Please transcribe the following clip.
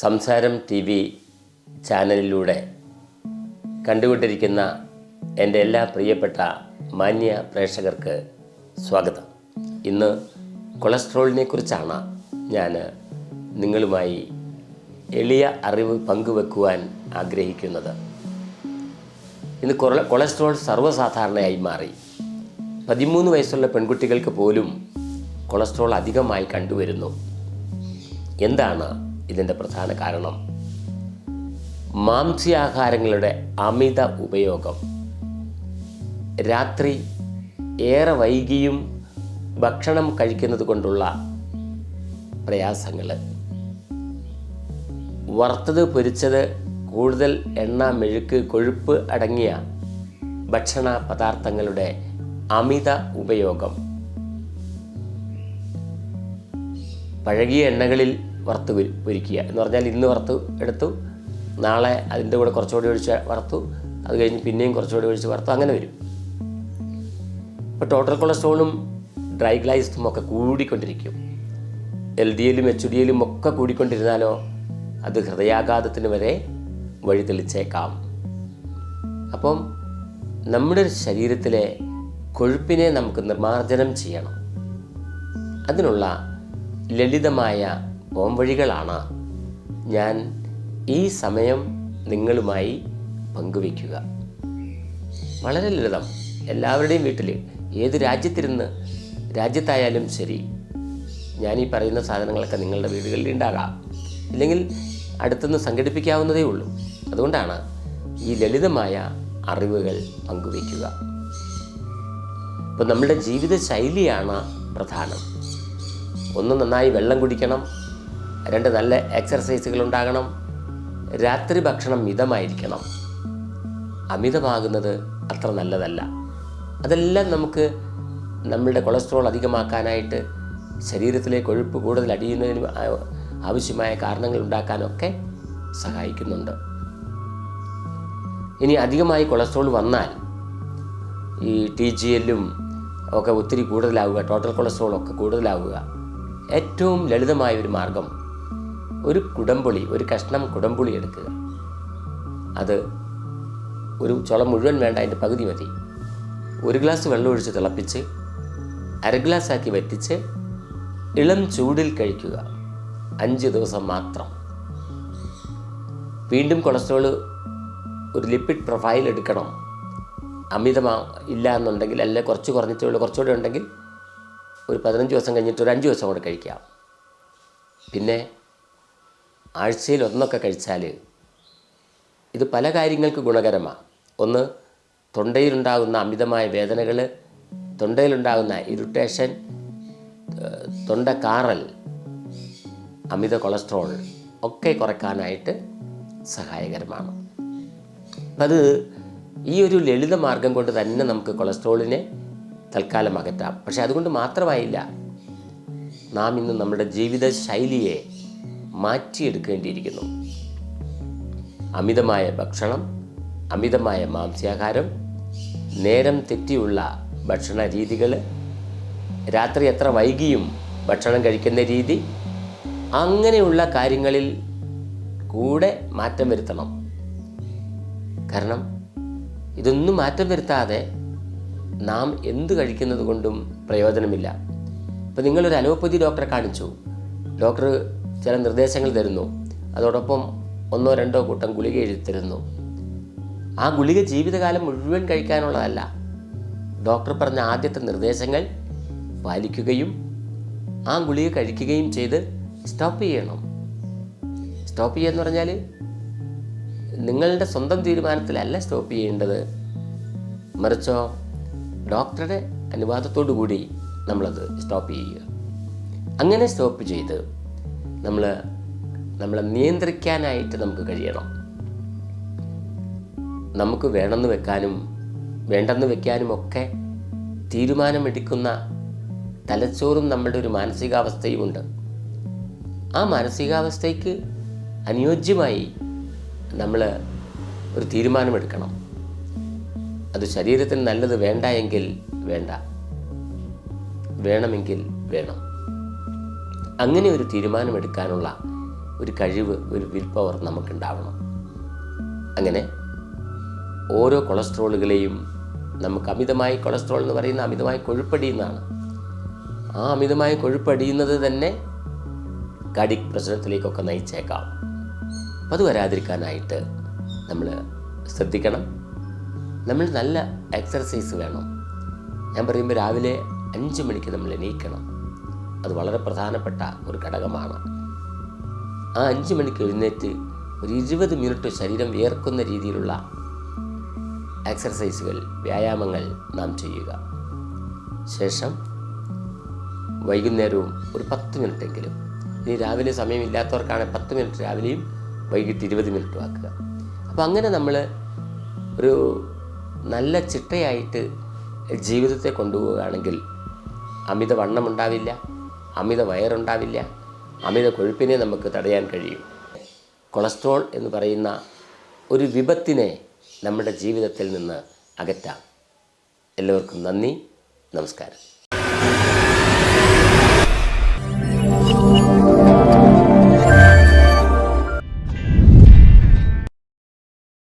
സംസാരം T V ചാനലിലൂടെ കണ്ടുകൊണ്ടിരിക്കുന്ന എന്റെ എല്ലാ പ്രിയപ്പെട്ട മാന്യ പ്രേക്ഷകർക്ക് സ്വാഗതം. ഇന്ന് കൊളസ്ട്രോളിനെ കുറിച്ചാണ് ഞാൻ നിങ്ങളുമായി എളിയ അറിവ് പങ്കുവെക്കുവാൻ ആഗ്രഹിക്കുന്നത്. ഇന്ന് കൊളസ്ട്രോൾ സർവസാധാരണയായി മാറി. പതിമൂന്ന് വയസ്സുള്ള പെൺകുട്ടികൾക്ക് പോലും കൊളസ്ട്രോൾ അധികമായി കണ്ടുവരുന്നു. എന്താണ് ഇതിന്റെ പ്രധാന കാരണം മാംസ്യാഹാരങ്ങളുടെ അമിത ഉപയോഗം. രാത്രി ഏറെ വൈകിയും ഭക്ഷണം കഴിക്കുന്നത് കൊണ്ടുള്ള പ്രയാസങ്ങൾ വറുത്തത് പൊരിച്ചത് കൂടുതൽ എണ്ണ മെഴുക്ക് കൊഴുപ്പ് അടങ്ങിയ ഭക്ഷണ പദാർത്ഥങ്ങളുടെ അമിത ഉപയോഗം. പഴകിയ എണ്ണകളിൽ വറുത്ത് പൊരി- പൊരിക്കുക എന്ന് പറഞ്ഞാൽ ഇന്ന് വറുത്ത് എടുത്തു നാളെ അതിന്റെ കൂടെ കുറച്ചുകൂടി ഒഴിച്ച് വറുത്തു അത് കഴിഞ്ഞ് പിന്നെയും കുറച്ചുകൂടി ഒഴിച്ച് വറുത്തു അങ്ങനെ വരും. ഇപ്പോൾ ടോട്ടൽ കൊളസ്ട്രോളും ഡ്രൈ ഗ്ലൈസും ഒക്കെ കൂടിക്കൊണ്ടിരിക്കും. എൽ ഡി എല്ലും എച്ച് ഡി എല്ലും ഒക്കെ കൂടിക്കൊണ്ടിരുന്നാലോ അത് ഹൃദയാഘാതത്തിന് വരെ വഴി തെളിച്ചേക്കാം. അപ്പം നമ്മുടെ ശരീരത്തിലെ കൊഴുപ്പിനെ നമുക്ക് നിർമ്മാർജനം ചെയ്യണം. അതിനുള്ള ലളിതമായ പോംവഴികളാണ് ഞാൻ ഈ സമയം നിങ്ങളുമായി പങ്കുവയ്ക്കുക. വളരെ ലളിതം. എല്ലാവരുടെയും വീട്ടിൽ ഏത് രാജ്യത്തിരുന്ന് രാജ്യത്തായാലും ശരി ഞാൻ ഈ പറയുന്ന സാധനങ്ങളൊക്കെ നിങ്ങളുടെ വീടുകളിൽ ഉണ്ടാകാം. ഇല്ലെങ്കിൽ അടുത്തുനിന്ന് സംഘടിപ്പിക്കാവുന്നതേ ഉള്ളൂ. അതുകൊണ്ടാണ് ഈ ലളിതമായ അറിവുകൾ പങ്കുവയ്ക്കുക. ഇപ്പം നമ്മുടെ ജീവിത ശൈലിയാണ് പ്രധാനം. ഒന്ന് നന്നായി വെള്ളം കുടിക്കണം രണ്ട് നല്ല എക്സർസൈസുകൾ ഉണ്ടാകണം. രാത്രി ഭക്ഷണം മിതമായിരിക്കണം. അമിതമാകുന്നത് അത്ര നല്ലതല്ല. അതെല്ലാം നമുക്ക് നമ്മളുടെ കൊളസ്ട്രോൾ അധികമാക്കാനായിട്ട് ശരീരത്തിലെ കൊഴുപ്പ് കൂടുതൽ അടിയുന്നതിന് ആവശ്യമായ കാരണങ്ങൾ ഉണ്ടാക്കാനൊക്കെ സഹായിക്കുന്നുണ്ട്. ഇനി അധികമായി കൊളസ്ട്രോൾ വന്നാൽ ഈ ടി ജി എല്ലും ഒക്കെ ഒത്തിരി കൂടുതലാവുക ടോട്ടൽ കൊളസ്ട്രോളൊക്കെ കൂടുതലാവുക ഏറ്റവും ലളിതമായ ഒരു മാർഗം ഒരു കുടംപുളി ഒരു കഷ്ണം കുടംപുളി എടുക്കുക. അത് ഒരു ചുളം മുഴുവൻ വേണ്ട അതിന്റെ പകുതി മതി. ഒരു ഗ്ലാസ് വെള്ളം ഒഴിച്ച് തിളപ്പിച്ച് അര ഗ്ലാസ് ആക്കി വറ്റിച്ച് ഇളം ചൂടിൽ കഴിക്കുക. അഞ്ച് ദിവസം മാത്രം. വീണ്ടും കൊളസ്ട്രോൾ ഒരു ലിപ്പിഡ് പ്രൊഫൈൽ എടുക്കണം. അമിതമാ ഇല്ല എന്നുണ്ടെങ്കിൽ അല്ലെ കുറച്ച് കുറഞ്ഞിട്ടുള്ള കുറച്ചുകൂടെ ഉണ്ടെങ്കിൽ ഒരു പതിനഞ്ച് ദിവസം കഴിഞ്ഞിട്ട് ഒരു അഞ്ച് ദിവസം കൂടെ കഴിക്കാം. പിന്നെ ആഴ്ചയിൽ ഒന്നൊക്കെ കഴിച്ചാൽ ഇത് പല കാര്യങ്ങൾക്ക് ഗുണകരമാണ് ഒന്ന് തൊണ്ടയിലുണ്ടാകുന്ന അമിതമായ വേദനകൾ തൊണ്ടയിലുണ്ടാകുന്ന ഇറിറ്റേഷൻ തൊണ്ട കാറൽ അമിത കൊളസ്ട്രോൾ ഒക്കെ കുറയ്ക്കാനായിട്ട് സഹായകരമാണ്. അത് ഈ ഒരു ലളിത മാർഗം കൊണ്ട് തന്നെ നമുക്ക് കൊളസ്ട്രോളിനെ തൽക്കാലം അകറ്റാം. പക്ഷെ അതുകൊണ്ട് മാത്രമായില്ല നാം ഇന്ന് നമ്മുടെ ജീവിത ശൈലിയെ മാറ്റിയെടുക്കേണ്ടിയിരിക്കുന്നു. അമിതമായ ഭക്ഷണം അമിതമായ മാംസ്യാഹാരം നേരം തെറ്റിയുള്ള ഭക്ഷണ രീതികൾ രാത്രി എത്ര വൈകിയും ഭക്ഷണം കഴിക്കുന്ന രീതി അങ്ങനെയുള്ള കാര്യങ്ങളിൽ കൂടെ മാറ്റം വരുത്തണം. കാരണം ഇതൊന്നും മാറ്റം വരുത്താതെ നാം എന്ത് കഴിക്കുന്നത് കൊണ്ടും പ്രയോജനമില്ല. ഇപ്പം നിങ്ങളൊരു അലോപ്പതി ഡോക്ടറെ കാണിച്ചു. ഡോക്ടർ ചില നിർദ്ദേശങ്ങൾ തരുന്നു. അതോടൊപ്പം ഒന്നോ രണ്ടോ കൂട്ടം ഗുളിക എഴുതിത്തരുന്നു ആ ഗുളിക ജീവിതകാലം മുഴുവൻ കഴിക്കാനുള്ളതല്ല. ഡോക്ടർ പറഞ്ഞ ആദ്യത്തെ നിർദ്ദേശങ്ങൾ പാലിക്കുകയും ആ ഗുളിക കഴിക്കുകയും ചെയ്ത് സ്റ്റോപ്പ് ചെയ്യണം. സ്റ്റോപ്പ് ചെയ്യുക എന്ന് പറഞ്ഞാൽ നിങ്ങളുടെ സ്വന്തം തീരുമാനത്തിലല്ല സ്റ്റോപ്പ് ചെയ്യേണ്ടത്. മറിച്ചോ ഡോക്ടറുടെ അനുവാദത്തോടു കൂടി നമ്മളത് സ്റ്റോപ്പ് ചെയ്യുക. അങ്ങനെ സ്റ്റോപ്പ് ചെയ്ത് നമ്മൾ നമ്മളെ നിയന്ത്രിക്കാനായിട്ട് നമുക്ക് കഴിയണം. നമുക്ക് വേണമെന്ന് വെക്കാനും വേണ്ടെന്ന് വെക്കാനും ഒക്കെ തീരുമാനമെടുക്കുന്ന തലച്ചോറും നമ്മളുടെ ഒരു മാനസികാവസ്ഥയുമുണ്ട് ആ മാനസികാവസ്ഥയ്ക്ക് അനുയോജ്യമായി നമ്മൾ ഒരു തീരുമാനമെടുക്കണം. അത് ശരീരത്തിന് നല്ലത് വേണ്ട എങ്കിൽ വേണ്ട. വേണമെങ്കിൽ വേണം. അങ്ങനെ ഒരു തീരുമാനമെടുക്കാനുള്ള ഒരു കഴിവ് ഒരു വിൽ പവർ നമുക്കുണ്ടാവണം. അങ്ങനെ ഓരോ കൊളസ്ട്രോളുകളെയും നമുക്ക് അമിതമായി കൊളസ്ട്രോൾ എന്ന് പറയുന്ന അമിതമായി കൊഴുപ്പടിയുന്നതാണ് ആ അമിതമായി കൊഴുപ്പടിയുന്നത് തന്നെ കാർഡിക് പ്രശ്നത്തിലേക്കൊക്കെ നയിച്ചേക്കാം. അത് വരാതിരിക്കാനായിട്ട് നമ്മൾ ശ്രദ്ധിക്കണം. നമ്മൾ നല്ല എക്സർസൈസ് വേണം. ഞാൻ പറയുമ്പോൾ രാവിലെ അഞ്ച് മണിക്ക് നമ്മൾ എണീക്കണം. അത് വളരെ പ്രധാനപ്പെട്ട ഒരു ഘടകമാണ്. ആ അഞ്ച് മണിക്ക് എഴുന്നേറ്റ് ഒരു ഇരുപത് മിനിറ്റ് ശരീരം വിയർക്കുന്ന രീതിയിലുള്ള എക്സർസൈസുകൾ വ്യായാമങ്ങൾ നാം ചെയ്യുക. ശേഷം വൈകുന്നേരവും ഒരു പത്ത് മിനിറ്റെങ്കിലും ഇനി രാവിലെ സമയമില്ലാത്തവർക്കാണ് പത്ത് മിനിറ്റ് രാവിലെയും വൈകിട്ട് ഇരുപത് മിനിറ്റും ആക്കുക. അപ്പോൾ അങ്ങനെ നമ്മൾ ഒരു നല്ല ചിട്ടയായിട്ട് ജീവിതത്തെ കൊണ്ടുപോവുകയാണെങ്കിൽ അമിത വണ്ണമുണ്ടാവില്ല അമിത വയറുണ്ടാവില്ല. അമിത കൊഴുപ്പിനെ നമുക്ക് തടയാൻ കഴിയും. കൊളസ്ട്രോൾ എന്ന് പറയുന്ന ഒരു വിപത്തിനെ നമ്മുടെ ജീവിതത്തിൽ നിന്ന് അകറ്റാം. എല്ലാവർക്കും നന്ദി. നമസ്കാരം.